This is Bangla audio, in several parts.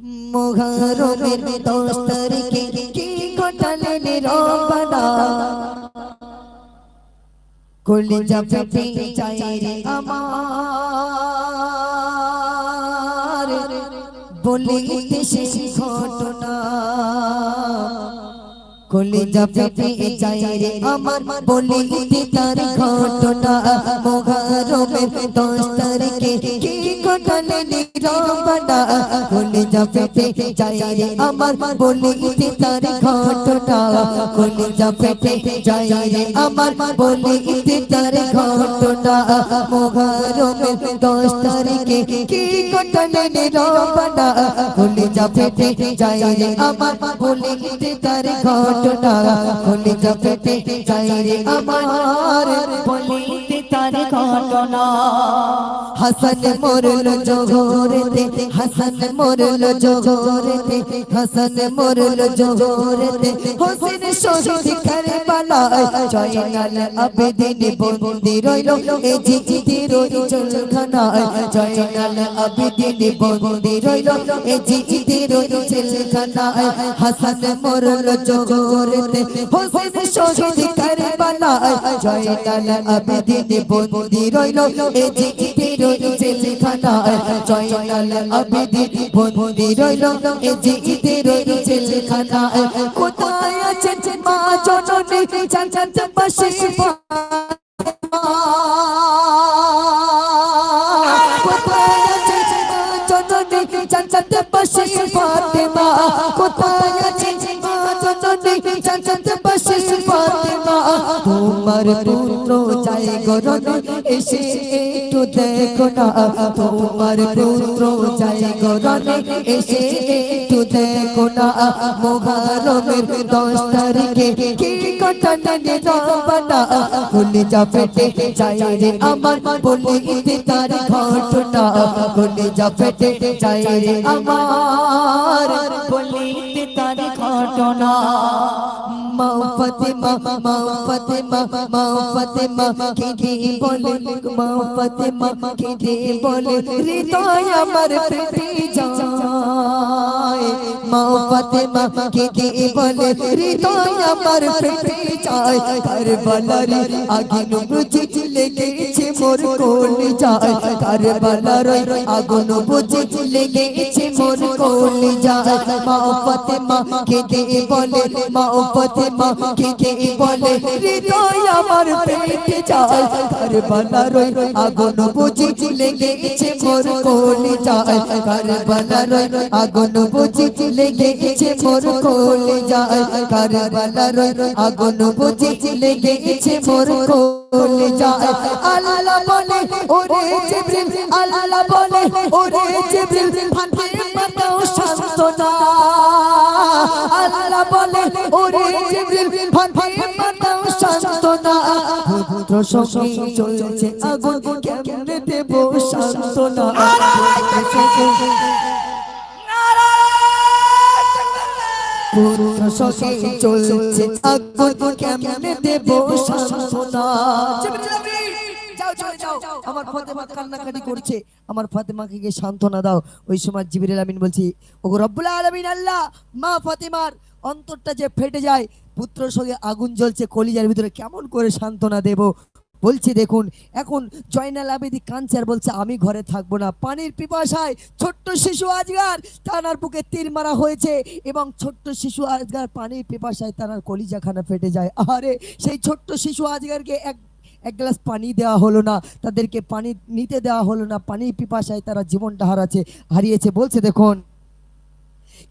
মোহরমের দশ তারিখে কি ঘটালেন রবানা? কলিজা ফেটে যায় রে আমার বলিতে শেষ ঘটনা। ফেটে যায় রে আমার বলিতে তার ঘটনা। মোহরমের দশ তারিখে কি ঘটালেন রবানা কলিজা ফেটে যায় রে আমার বলিতে তার ঘটনা কলিজা ফেটে যায় রে আমার বলিতে তার ঘটনা মোহরমের দশ তারিখে কি ঘটালেন রবানা কলিজা ফেটে যায় রে আমার বলিতে তার ঘটনা কলিজা ফেটে যায় রে আমার বলিতে তার ঘটনা হাসান মরল জোহরেতে হাসান মরল জোহরেতে হাসান মরল জোহরেতে হোসেন শহীদ কারবালায় জয়নাল আবেদিন বন্দি রইল এ জিজিতে রই জলখানায় জয়নাল আবেদিন বন্দি রইল এ জিজিতে রই জলখানায় হাসান মরল জোহরেতে হোসেন শহীদ কারবালায় জয়নাল আবেদিন বন্দি রইল। এ জিকিতে রই জেলখানায় জয়নাল আবেদিন বন্দি রইল। এ জিকিতে রই জেলখানায় কোথায় আছে মা জননী? চাচাত পাশে পুত্র চাই গরনে এসে একটু দেখো না। তোমার পুত্র চাই গরনে এসে একটু দেখো না। মোহারমের দশ তারিখে কি ঘটনা রবানা খুলে যা ফেটে চাই রে আমার বলিতে তার ঘটনা। খুলে যা ফেটে চাই রে আমার বলিতে তার ঘটনা। মাও ফাতেমা মাও ফাতেমা মাও ফাতেমা কেঁদে বলে মাও ফাতেমা কেঁদে বলে হৃদয় আমার ফেটে যায়। মাও ফাতেমা কেঁদে বলে হৃদয় আমার ফেটে যায় কারবালার আগুন বুঝে লেগেছে মোর কোলে যায় কারবালার আগুন বুঝে লেগেছে মোর কোলে যায় মাও ফাতেমা কেঁদে বলে মাও ফাতেমা কেঁদে বলে হৃদয় আমার পেটে যায় কারবালার আগুন বুঝে লেগেছে মোর কোলে যায় কারবালার আগুন বুঝে লেগেছে মোর কোলে যায় কারবালার আগুন বুঝে লেগেছে মোর কোলে যায় আল্লাহ বলে, ওরে জিবরিল, আল্লাহ বলে, ওরে জিবরিল সঙ্গে চলছে আগুন, কেমনে দেব সান্তনা আমার ফাতেমা গিয়ে সান্ত্বনা দাও। ওই সময় জিবরিল আমিন বলছি আলামিন, আল্লাহ, মা ফাতেমার অন্তরটা যে ফেটে যায়, পুত্র সঙ্গে আগুন জ্বলছে, কলিজার ভিতরে কেমন করে সান্ত্বনা দেব? বলছি, দেখুন, এখন জয়নাল আবেদি আর বলছে, আমি ঘরে থাকব না। পানির পিপাসায় ছোট্ট শিশু আজগার তানার বুকে তীর মারা হয়েছে এবং ছোট্ট শিশু আজগার পানির পিপাসায় তানার কলিজাখানা ফেটে যায়। আরে সেই ছোট্ট শিশু আজগারকে এক এক গ্লাস পানি দেওয়া হলো না, তাদেরকে পানি নিতে দেওয়া হলো না, পানির পিপাসায় তারা জীবনটা হারাচ্ছে, হারিয়েছে। বলছে, দেখুন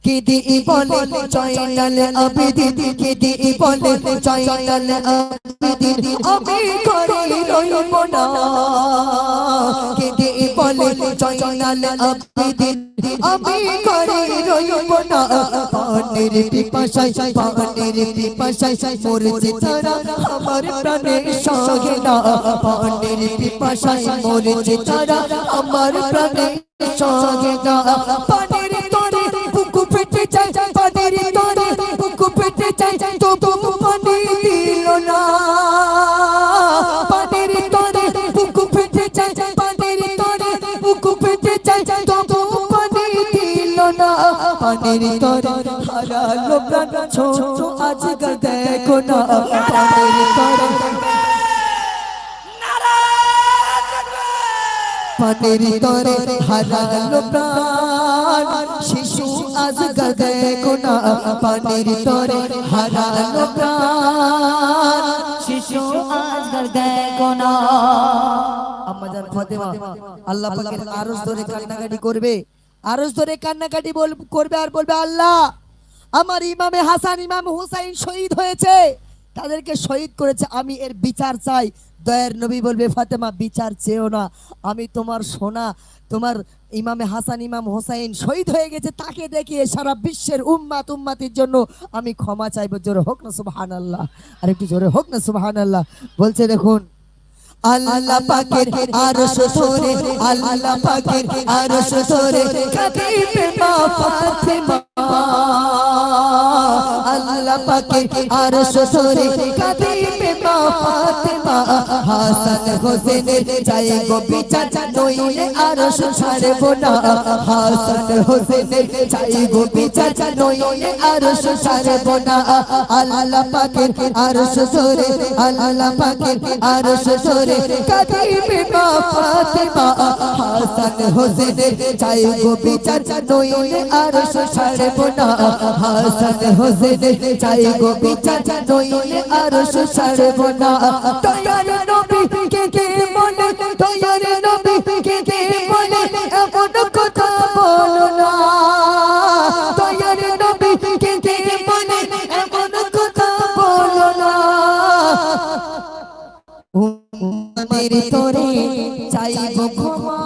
কেদে বলে জয়নাল আবেদিন কেদে বলে জয়নাল আবেদিন আমি ঘরে রইব না। কেদে বলে জয়নাল আবেদিন আমি ঘরে রইব না। পানের পিপাসায় পানের পিপাসায় মরছে তারা। আমার প্রাণে সহে না। পানের পিপাসায় মরছে তারা। আমার প্রাণে সহে না। যায় পানের তরে বুকু ফেটে যায় তবু পানি দিল না। পানের তরে বুকু ফেটে যায় পানের তরে বুকু ফেটে যায় তবু পানি দিল না। পানির তরে হারালো প্রাণ ছোট আজকাল দেখো না। পানির তরে পানির তরে হারালো প্রাণ, শিশু পানির হারালো প্রাণ। শিশু আম্মাজান ফাতেমা, আল্লাহ পাকের আরশ ধরে কান্নাকাটি করবে। আরশ ধরে কান্নাকাটি করবে আর বলবে, আল্লাহ, আমার ইমামে হাসান, ইমাম হুসাইন শহীদ হয়েছে। তাদেরকে শহীদ করেছে, আমি এর বিচার চাই। দয়ার নবী বলবে, ফাতেমা, বিচার চেয়েও না। আমি তোমার সোনা তোমার ইমামে হাসান ইমাম হোসাইন শহীদ হয়ে গেছে তাকে দেখিয়ে সারা বিশ্বের উম্মাত উম্মাতির জন্য আমি ক্ষমা চাইব। জোরে হোক না সুবহান আল্লাহ আর একটু জোরে হোক না সুবহান আল্লাহ বলছে দেখুন আল্লাহ পাকের আরশ ধরে আল্লাহ পাকের আরশ ধরে কাঁদিবে মা ফাতেমা। আল্লাহ পাকের আরশ ধরে কাঁদিবে মা ফাতেমা হাসান হোসেনের চাই গো বিচার নইলে আরশ ছাড়ব না হাসান হোসেনের চাই গো বিচার নইলে আরশ ছাড়ব না আল্লাহ পাকের আরশ ধরে আল্লাহ পাকের আরশ ধরে কাঁদিবে মা ফাতেমা হাসান হোসেনের চাই গো বিচার নইলে আরশ ছাড়ব না হাসান হোসেনের চাই গো বিচার নইলে আরশ ছাড়ব না দয়ার নবী, কে কে বলে দয়ার নবী, কে কে বলে, এমন কথা বলো না। দয়ার নবী, কে কে বলে, এমন কথা বলো না। উম্মতের তোরে চাইব ক্ষমা,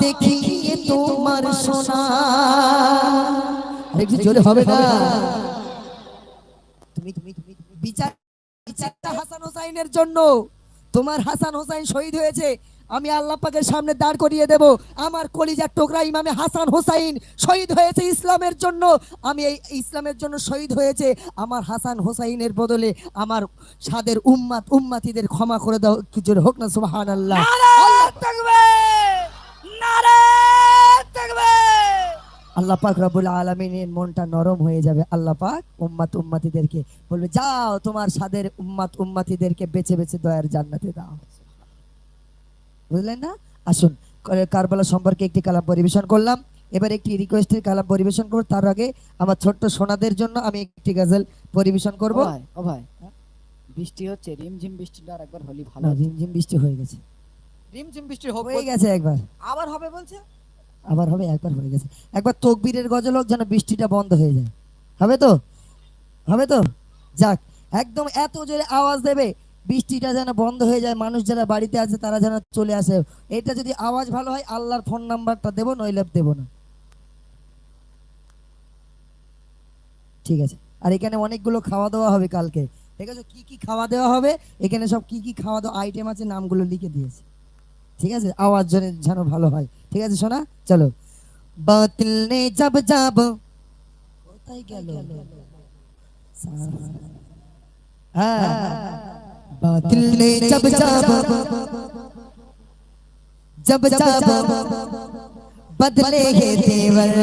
দেখিয়ে তোমার সোনা। আরে জোরে হবে না? তুমি তুমি বিচার হাসান হোসাইনের জন্য। তোমার হাসান হোসাইন শহীদ হয়েছে, আমি আল্লাহ পাকের সামনে দাঁড় করিয়ে দেব। আমার কলিজার টোকরা ইমামে হাসান হোসাইন শহীদ হয়েছে ইসলামের জন্য। আমি এই ইসলামের জন্য শহীদ হয়েছে। আমার হাসান হোসাইনের বদলে আমার সাদের উম্মাত উম্মাতিদের ক্ষমা করে দাও, কিছু হোক না সুবহান আল্লাহ আল্লাহ পাক রব্বুল আলামিনের মনটা নরম হয়ে যাবে। আল্লাহ পাক উম্মাত উম্মাতিদেরকে বলবে যাও তোমার সাদের উম্মাত উম্মাতিদেরকে বেছে বেছে দয়ার জান্নাতে দাও। বুঝলেন না? আসুন কারবালা সম্পর্কে একটি কালাম পরিবেশন করলাম। এবার একটি রিকোয়েস্টের কালাম পরিবেশন করব তার আগে আমার ছোট্ট সোনাদের জন্য আমি একটি গাজল পরিবেশন করব। ও ভাই বৃষ্টি হচ্ছে রিমঝিম বৃষ্টিটা আর একবার হলি ভালো রিমঝিম বৃষ্টি হয়ে গেছে। রিমঝিম বৃষ্টি হয়ে গেছে একবার। আবার হবে বলছে? আবার হবে, একবার হয়ে গেছে। একবার তকবীরের গজল হোক যেন বৃষ্টিটা বন্ধ হয়ে যায়। হবে তো? হবে তো? যাক, একদম এত জোরে আওয়াজ দেবে, বৃষ্টিটা যেন বন্ধ হয়ে যায়, মানুষ যারা বাড়িতে আছে তারা যেন চলে আসে। এটা যদি আওয়াজ ভালো হয়, আল্লাহর ফোন নাম্বারটা দেবো, নইলে দেবো না। ঠিক আছে। আর এখানে অনেকগুলো খাওয়া দাওয়া হবে কালকে। ঠিক আছে কি কি খাওয়া দাওয়া হবে? এখানে সব কি কি খাওয়া দাওয়া আইটেম আছে, নামগুলো লিখে দিয়েছে। ঠিক আছে আওয়াজ যেন যেন ভালো হয় ঠিক আছে শোনা চলো বাতিল নে জব যাব কোথায় গেল হ্যাঁ বাতিল নে জব যাব जब जब बदले है तेवर